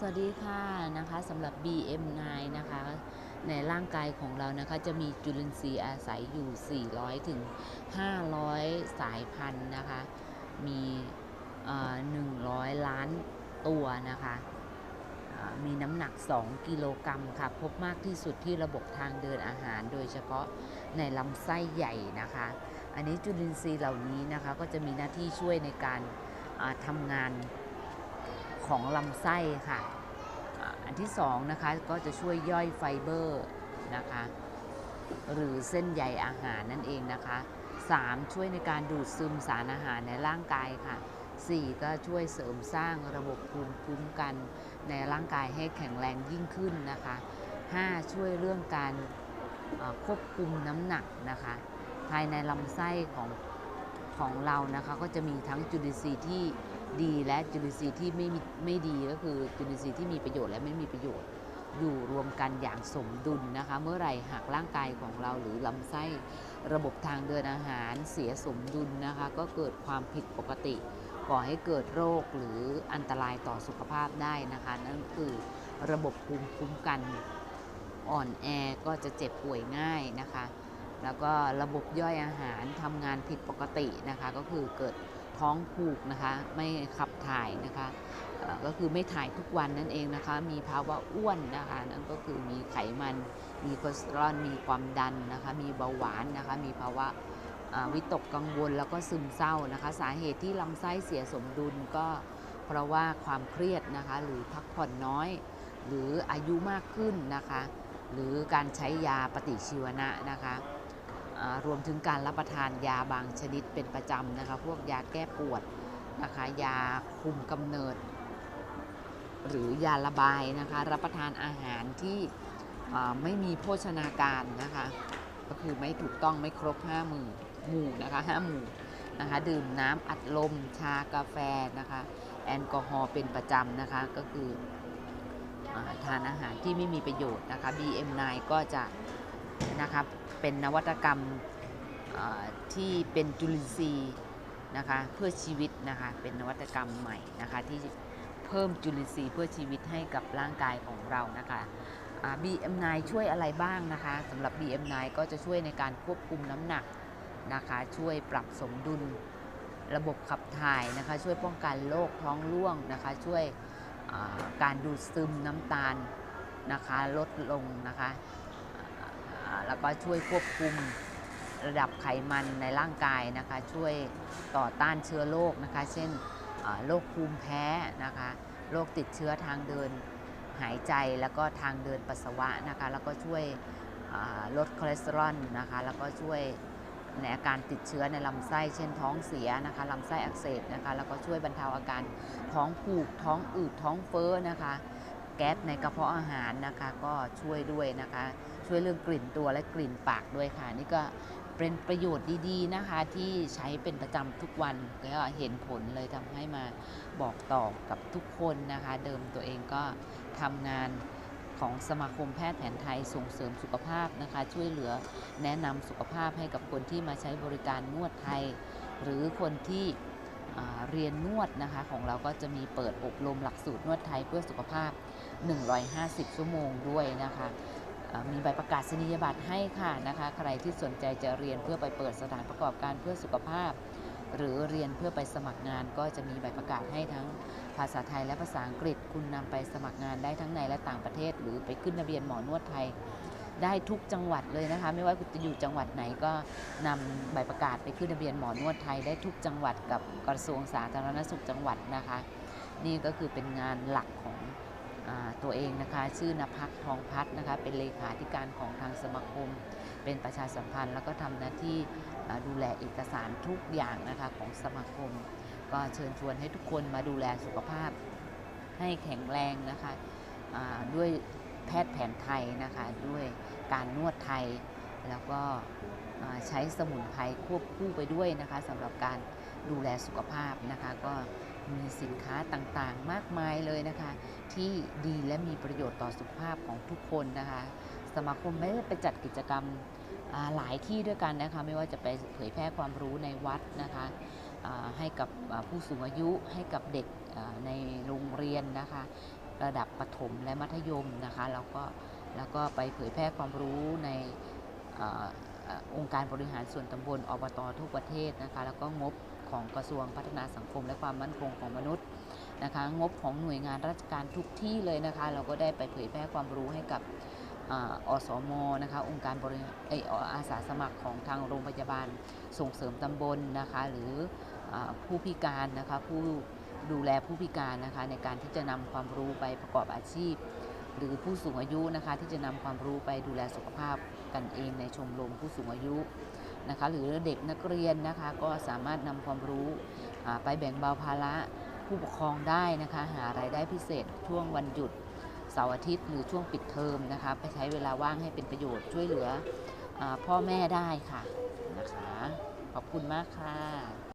สวัสดีค่ะนะคะสำหรับ BM9 นะคะในร่างกายของเรานะคะจะมีจุลินทรีย์อาศัยอยู่ 400 ถึง 500 สายพันธุ์นะคะ มีเอ่อ100ล้านตัวนะคะมีน้ำหนัก 2 กิโลกรัมค่ะ พบมากที่สุดที่ระบบทางเดินอาหาร โดยเฉพาะในลำไส้ใหญ่นะคะ อันนี้จุลินทรีย์เหล่านี้นะคะก็จะมีหน้าที่ช่วยในการทำงาน ของลำไส้ค่ะ อันที่สองนะคะก็จะช่วยย่อยไฟเบอร์นะคะ หรือเส้นใยอาหารนั่นเองนะคะ 3. ช่วยในการดูดซึมสารอาหารในร่างกายค่ะ 4. ก็ช่วยเสริมสร้างระบบภูมิคุ้มกันในร่างกายให้แข็งแรงยิ่งขึ้นนะคะ 5. ช่วยเรื่องการควบคุมน้ำหนักนะคะ ภายในลำไส้ของของเรานะคะก็จะมีทั้งจุลินทรีย์ที่ ดีและจุลินทรีย์ที่ไม่มีไม่ดีก็คือจุลินทรีย์ที่มีประโยชน์และไม่มีประโยชน์ อยู่รวมกันอย่างสมดุลนะคะ เมื่อไหร่หากร่างกายของเราหรือลำไส้ระบบทางเดินอาหารเสียสมดุลนะคะ ก็เกิดความผิดปกติก่อให้เกิดโรคหรืออันตรายต่อสุขภาพได้นะคะ นั่นคือระบบภูมิคุ้มกันอ่อนแอก็จะเจ็บป่วยง่ายนะคะ แล้วก็ระบบย่อยอาหารทำงานผิดปกตินะคะ ก็คือเกิด ท้องผูกนะคะไม่ขับถ่ายนะคะก็คือไม่ถ่ายทุกวันนั่นเองนะคะ มีภาวะอ้วนนะคะนั่นก็คือมีไขมัน มีคอเลสเตอรอลมีความดันนะคะ มีเบาหวานนะคะ มีภาวะวิตกกังวลแล้วก็ซึมเศร้านะคะ สาเหตุที่ลำไส้เสียสมดุลก็เพราะว่าความเครียดนะคะ หรือพักผ่อนน้อย หรืออายุมากขึ้นนะคะ หรือการใช้ยาปฏิชีวนะนะคะ รวมถึงการรับประทานยาบางชนิดเป็นประจำนะคะ พวกยาแก้ปวดนะคะยาคุมกำเนิด หรือยาระบายนะคะ รับประทานอาหารที่ไม่มีโภชนาการนะคะ ก็คือไม่ถูกต้องไม่ครบ5หมู่หมู่นะคะ5หมู่นะคะ ดื่มน้ำอัดลมชากาแฟนะคะ แอลกอฮอล์เป็นประจำนะคะ ก็คืออทานอาหารที่ไม่มีประโยชน์นะคะ BM9 ก็จะนะครับ เป็นนวัตกรรมที่เป็นจุลินทรีย์นะคะเพื่อชีวิตนะคะเป็นนวัตกรรมใหม่นะคะที่เพิ่มจุลินทรีย์เพื่อชีวิตให้กับร่างกายของเรานะคะอ่า BM9 ช่วยอะไรบ้างนะคะสำหรับ BM9 ก็จะช่วยในการควบคุมน้ำหนักนะคะช่วยปรับสมดุลระบบขับถ่ายนะคะช่วยป้องกันโรคท้องร่วงนะคะช่วยการดูดซึมน้ำตาลนะคะลดลงนะคะ แล้วก็ช่วยควบคุมระดับไขมันในร่างกายนะคะ ช่วยต่อต้านเชื้อโรคนะคะ เช่นโรคภูมิแพ้นะคะโรคติดเชื้อทางเดินหายใจแล้วก็ทางเดินปัสสาวะนะคะ แล้วก็ช่วยลดคอเลสเตอรอลนะคะ แล้วก็ช่วยในอาการติดเชื้อในลำไส้ เช่นท้องเสียนะคะลำไส้อักเสบนะคะ แล้วก็ช่วยบรรเทาอาการท้องผูกท้องอืดท้องเฟ้อนะคะ แก๊สในกระเพาะอาหารนะคะ ก็ช่วยด้วยนะคะ ช่วยเรื่องกลิ่นตัวและกลิ่นปากด้วยค่ะ นี่ก็เป็นประโยชน์ดีๆนะคะ ที่ใช้เป็นประจำทุกวันก็เห็นผลเลยทำให้มาบอกต่อกับทุกคนนะคะ เดิมตัวเองก็ทำงานของสมาคมแพทย์แผนไทยส่งเสริมสุขภาพนะคะ ช่วยเหลือแนะนำสุขภาพให้กับคนที่มาใช้บริการนวดไทย หรือคนที่เรียนนวดนะคะของเราก็จะมีเปิดอบรมหลักสูตรนวดไทยเพื่อสุขภาพ 150 ชั่วโมงด้วยนะคะ มีใบประกาศนียบัตรให้ค่ะนะคะ ใครที่สนใจจะเรียนเพื่อไปเปิดสถานประกอบการเพื่อสุขภาพ หรือเรียนเพื่อไปสมัครงานก็จะมีใบประกาศให้ทั้งภาษาไทยและภาษาอังกฤษ คุณนำไปสมัครงานได้ทั้งในและต่างประเทศ หรือไปขึ้นทะเบียนหมอนวดไทย ได้ทุกจังหวัดเลยนะคะ ไม่ว่าคุณจะอยู่จังหวัดไหนก็นำใบประกาศไปขึ้นทะเบียนหมอนวดไทยได้ทุกจังหวัดกับกระทรวงสาธารณสุขจังหวัดนะคะ นี่ก็คือเป็นงานหลักของ ตัวเองนะคะชื่อนภักทองพัฒน์นะคะเป็นเลขาธิการของทางสมาคม เป็นประชาสัมพันธ์ แล้วก็ทำหน้าที่ดูแลเอกสารทุกอย่างนะคะของสมาคม ก็เชิญชวนให้ทุกคนมาดูแลสุขภาพให้แข็งแรงนะคะด้วยแพทย์แผนไทยนะคะด้วยการนวดไทย แล้วก็ใช้สมุนไพรควบคู่ไปด้วยนะคะสำหรับการดูแลสุขภาพนะคะก็ มีสินค้าต่างๆ มากมายเลยนะคะ ที่ดีและมีประโยชน์ต่อสุขภาพของทุกคนนะคะ สมาคมไม่ได้ไปจัดกิจกรรมหลายที่ด้วยกันนะคะ ไม่ว่าจะไปเผยแพร่ความรู้ในวัดนะคะให้กับผู้สูงอายุให้กับเด็กในโรงเรียนนะคะ ระดับประถมและมัธยมนะคะแล้วก็แล้วก็ไปเผยแพร่ความรู้ในอองค์การบริหารส่วนตำบลอบตทุกประเทศนะคะ แล้วก็งบ ของกระทรวงพัฒนาสังคม และความมั่นคงของมนุษย์นะคะงบของหน่วยงานราชการทุกที่เลยนะคะ เราก็ได้ไปเผยแพร่ความรู้ให้กับอาอสมนะคะองค์การบริหารเออาสาสมัครของทางโรงพยาบาลส่งเสริมตำบลนะคะหรืออผู้พิการนะคะผู้ดูแลผู้พิการนะคะในการที่จะนำความรู้ไปประกอบอาชีพ หรือผู้สูงอายุนะคะที่จะนำความรู้ไปดูแลสุขภาพกันเองในชมรมผู้สูงอายุ นะคะหรือเด็กนักเรียนนะคะก็สามารถนำความรู้ไปแบ่งเบาภาระผู้ปกครองได้นะคะหารายได้พิเศษช่วงวันหยุดเสาร์อาทิตย์หรือช่วงปิดเทอมนะคะไปใช้เวลาว่างให้เป็นประโยชน์ช่วยเหลืออพ่อแม่ได้ค่ะนะคะขอบคุณมากค่ะ